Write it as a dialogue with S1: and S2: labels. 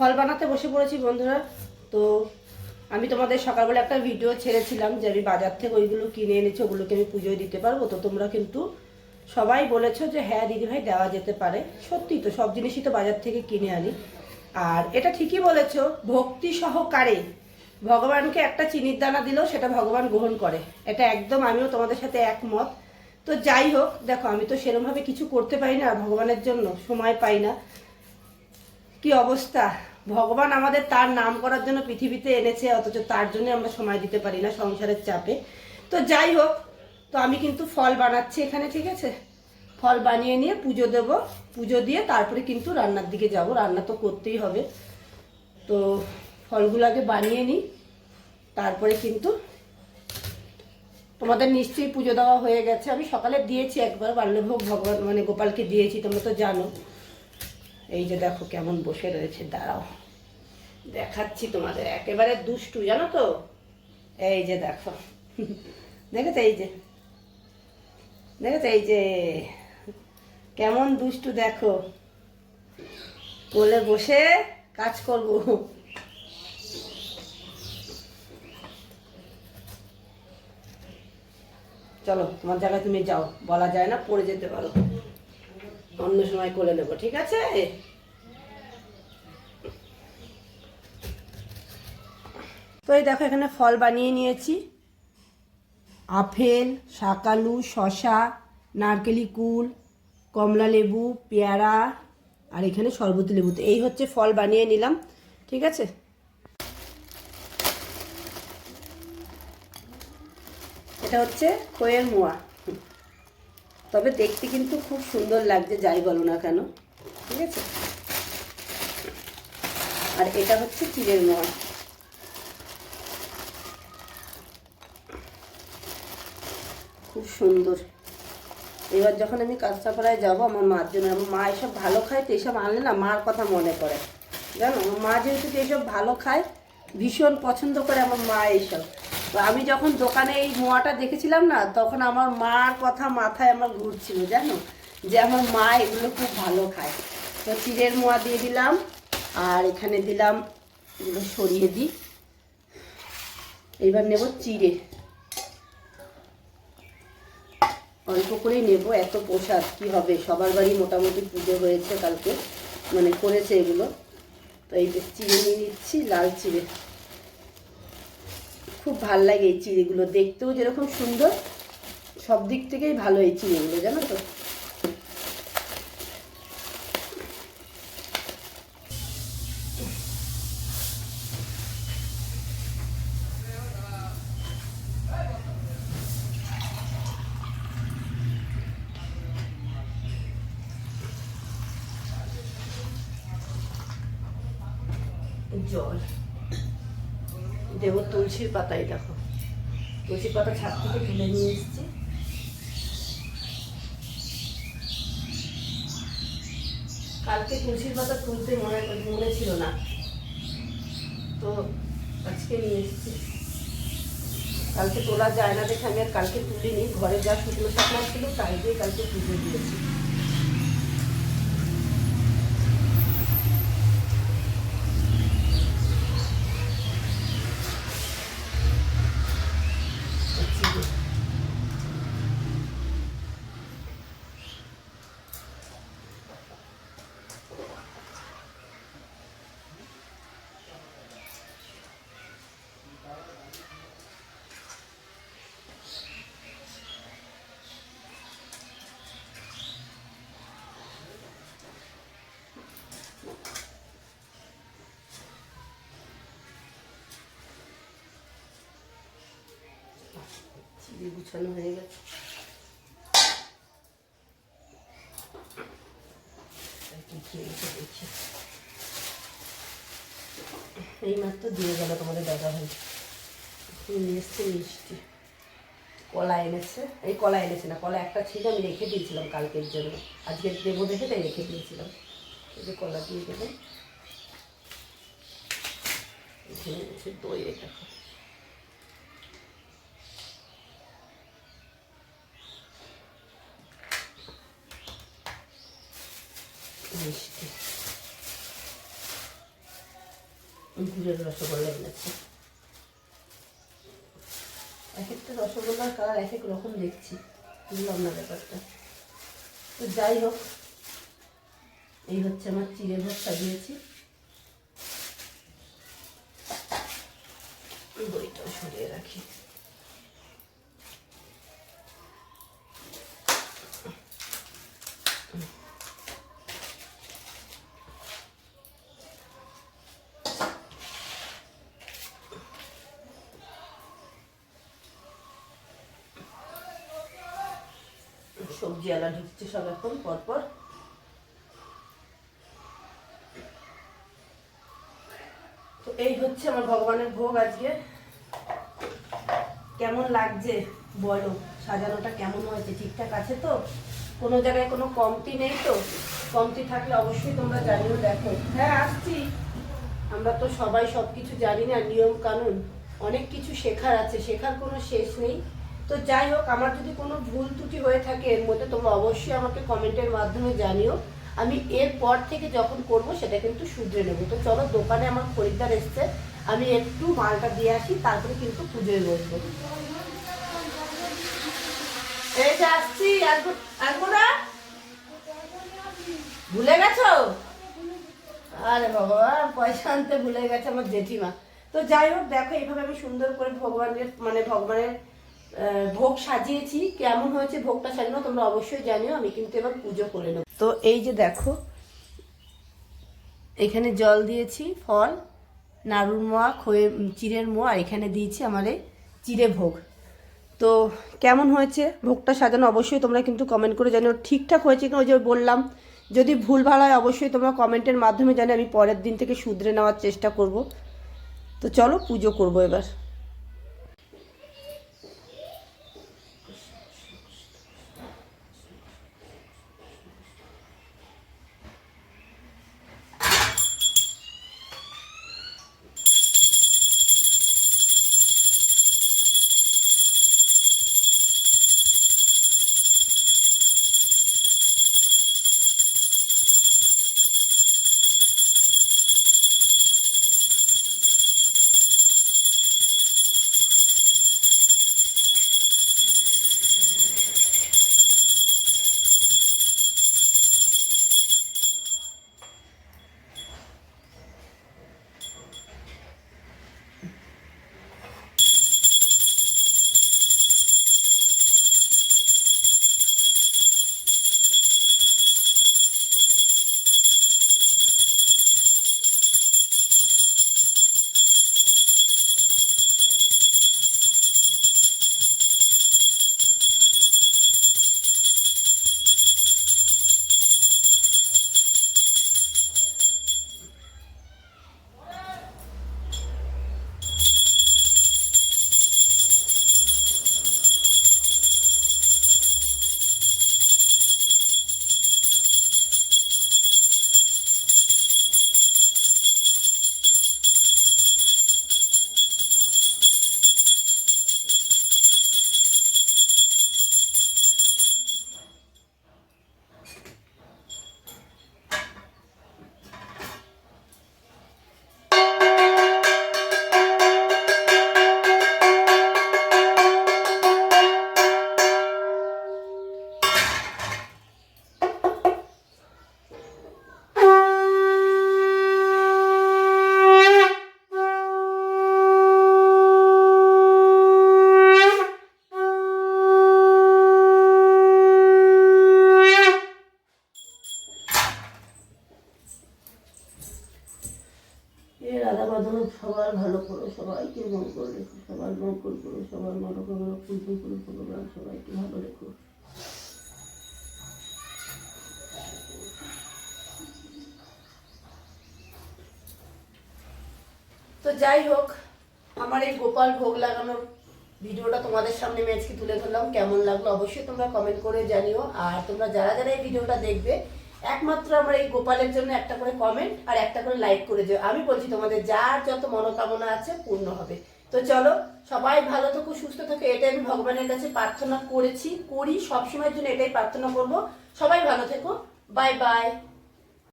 S1: ফল বানাতে বসে পড়েছি বন্ধুরা। তো আমি তোমাদের সকালবেলা একটা ভিডিও ছেড়েছিলাম যে আমি বাজার থেকে ওইগুলো কিনে এনেছি, ওগুলোকে আমি পুজোয় দিতে পারব। তো তোমরা কিন্তু সবাই বলেছ যে হ্যাঁ দিদিভাই দেওয়া যেতে পারে। সত্যি তো, সব জিনিসই তো বাজার থেকে কিনে আনি। আর এটা ঠিকই বলেছ, ভক্তি সহকারে ভগবানকে একটা চিনির দানা দিলেও সেটা ভগবান গ্রহণ করে। এটা একদম আমিও তোমাদের সাথে একমত। তো যাই হোক, দেখো, আমি তো সেরমভাবে কিছু করতে পারি না ভগবানের জন্য, সময় পাই না। কি অবস্থা? ভগবান আমাদের তার নাম করার জন্য পৃথিবীতে এনেছে, অথচ তার জন্য আমরা সময় দিতে পারি না সংসারের চাপে। তো যাই হোক, তো আমি কিন্তু ফল বানাচ্ছি এখানে, ঠিক আছে? ফল বানিয়ে নিয়ে পুজো দেব। পুজো দিয়ে তারপরে কিন্তু রান্নার দিকে যাব। রান্না তো করতেই হবে। তো ফলগুলো আগে বানিয়ে নিই। তারপরে কিন্তু তোমাদের নিশ্চয়ই পুজো দেওয়া হয়ে গেছে। আমি সকালে দিয়েছি একবার, বাল্যভোগ ভগবান মানে গোপালকে দিয়েছি, তোমরা তো জানো। এই যে দেখো কেমন বসে রয়েছে, দাঁড়াও। দেখাচ্ছি তোমাদের, একেবারে দুষ্টু, জানো তো? এই যে দেখো, দেখেছ এই যে? দেখেছ এই যে? কেমন দুষ্টু দেখো। কোলে বসে কাজ করব। চলো, তোমার জায়গায় তুমি যাও, বলা যায় না পড়ে যেতে পারো। অন্য সময় করে নেব, ঠিক আছে? তো এই দেখো এখানে ফল বানিয়ে নিয়েছি। আপেল, শাকালু শশা নারকেলি কুল, কমলা লেবু, পেয়ারা, আর এখানে শরবতি লেবু। তো এই হচ্ছে ফল বানিয়ে নিলাম, ঠিক আছে? এটা হচ্ছে কোয়েল মোয়া। তবে দেখতে কিন্তু খুব সুন্দর লাগছে, যাই বলো না কেন, ঠিক আছে? আর এটা হচ্ছে চিড়ের মোয়া খুব সুন্দর। এবার যখন আমি কাঁচরাপাড়ায় যাব, আমার মার জন্য, আমার মা এসব ভালো খায় তো এসব আনলে না মার কথা মনে পড়ে। জানো, আমার মা যেহেতু এসব ভালো খায়, ভীষণ পছন্দ করে আমার মা এইসব আমি যখন দোকানে এই মোয়াটা দেখেছিলাম না, তখন আমার মার কথা মাথায় আমার ঘুরছিল, জানো? যে আমার মা এগুলো খুব ভালো খায়। তো চিড়ের মোয়া দিয়ে দিলাম, আর এখানে দিলাম, এগুলো সরিয়ে দিই। এবার নেব চিড়ে। অল্প করেই নেব, এত প্রসাদ কি হবে? সবার বাড়ি মোটামুটি পুজো হয়েছে কালকে মানে করেছে এগুলো। তো এই যে চিড়ে নিয়ে নিচ্ছি, লাল চিড়ে। খুব ভালো লাগে এই চিড়েগুলো, দেখতেও যেরকম সুন্দর, সব দিক থেকেই ভালো এই চিড়েগুলো, জানো তো? জল। দেব তুলসীর পাতাই দেখো। তুলসীর পাতা ছাদ থেকে তুলে নিয়ে এসেছি। কালকে তুলসীর পাতা তুলতে মনে মনে ছিল না। তো আজকে নিয়ে এসেছি। কালকে তোলা যায় না দেখে আমি আর কালকে তুলিনি। ঘরে যা শুকনো শাকনা ছিল, তাই দিয়ে কালকে তুলে দিয়েছি চিড়ে। চিড়ে গুছানো হয়ে গেছে। এই মাত্র দিয়ে গেল তোমাদের দাদা ভাই। নিয়ে এসছে মিষ্টি। কলা এনেছে। এই কলা এনেছে না, কলা একটা ছিল, আমি রেখে দিয়েছিলাম কালকের জন্য। আজকে দেবো দেখে তাই রেখে দিয়েছিলাম। এই যে কলা দিয়ে এনেছে দই, এটা মিষ্টি। গুড়ের রসগোল্লা এনেছে। এক একটা রসগোল্লার কালার এক এক রকম দেখছি, বুঝলাম না ব্যাপারটা। তো যাই হোক, এই হচ্ছে আমার চিড়ে ভাত সাজিয়েছি বইটাও সরিয়ে রাখি। সবজি আলা ঢুকছে সব এখন, পরপর। তো এই হচ্ছে আমার ভগবানের ভোগ আজকে। কেমন লাগছে বলো? সাজানোটা কেমন হয়েছে? ঠিকঠাক আছে তো? কোনো জায়গায় কোনো কমতি নেই তো? কমতি থাকলে অবশ্যই তোমরা জানিও দেখো। হ্যাঁ আসছি। আমরা তো সবাই সব কিছু জানি না, নিয়ম কানুন। অনেক কিছু শেখার আছে। শেখার কোনো শেষ নেই। তো যাই হোক, আমার যদি কোনো ভুল ত্রুটি হয়ে থাকে এর মধ্যে, তোমরা অবশ্যই আমাকে কমেন্টের মাধ্যমে জানিও। আমি এর পর থেকে যখন করব, সেটা কিন্তু শুধরে নেব। তো চলো, দোকানে আমার খরিদ্দার এসছে। আমি একটু মালটা দিয়ে আসি, তারপরে কিন্তু পুজোয় বসবো। আসছি ভুলে গেছো? আরে ভগবান পয়সা আনতে ভুলে গেছে আমার জেঠিমা। তো যাই হোক, দেখো, এইভাবে আমি সুন্দর করে ভগবানের মানে ভগবানের ভোগ সাজিয়েছি। কেমন হয়েছে ভোগটা সাজানো তোমরা অবশ্যই জানিও, আমি কিন্তু এবার পুজো করে নেব। তো এই যে দেখো, এখানে জল দিয়েছি, ফল, নাড়ুর মোয়া, খয়ে চিড়ের মোয়া এখানে দিয়েছি আমার এই চিড়ে ভোগ। তো কেমন হয়েছে ভোগটা সাজানো অবশ্যই তোমরা কিন্তু কমেন্ট করে জানিও। ঠিকঠাক হয়েছে কিনা ওই যে বললাম। যদি ভুল ভালো হয় অবশ্যই তোমরা কমেন্টের মাধ্যমে জানি আমি পরের দিন থেকে শুধরে নেওয়ার চেষ্টা করব। তো চলো পুজো করব এবার। পূর্ণ করো ভগবান সবাইকে ভালো রেখো। তো যাই হোক, আমার এই গোপাল ভোগ লাগানোর ভিডিওটা তোমাদের সামনে আজকে তুলে ধরলাম। কেমন লাগল অবশ্যই তোমরা কমেন্ট করে জানিও। আর তোমরা যারা যারা এই ভিডিওটা দেখবে, একমাত্র আমার এই গোপালের জন্য একটা করে কমেন্ট আর একটা করে লাইক করে দিও। আমি বলছি তোমাদের যার যত মনোকামনা আছে পূর্ণ হবে। তো চলো, সবাই ভালো থাকো, সুস্থ থাকো, এটাই আমি ভগবানের কাছে প্রার্থনা করেছি, করি, সবসময়ের জন্য এটাই প্রার্থনা করব। সবাই ভালো থেকো, বাই বাই।